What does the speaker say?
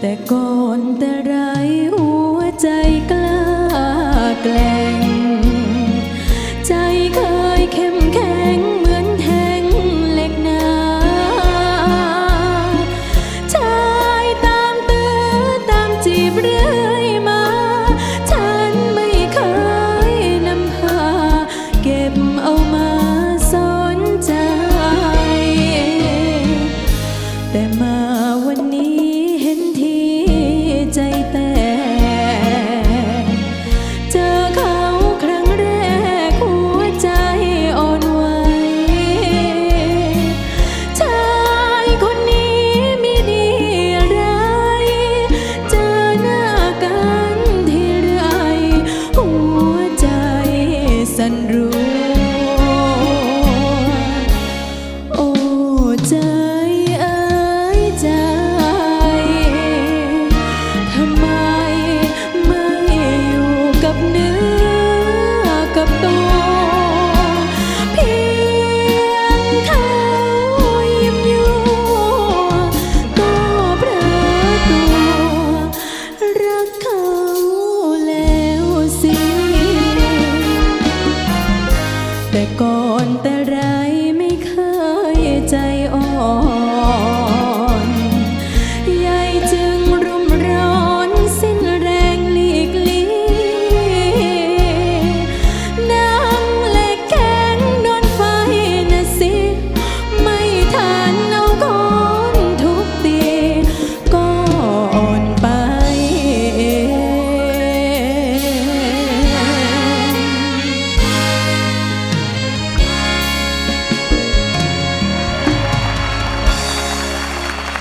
แต่ก่อนแต่ไรหัวใจกล้าแกล้งใจเคยเข้มแข็งเหมือนแท่งเหล็กหนาชายตามตื้อตามจีบเรื่อยมา ฉันไม่เคยนำพาเก็บเอามาสนใจ แต่มาวัน ก่อนแต่ไรไม่เคยใจอ่อน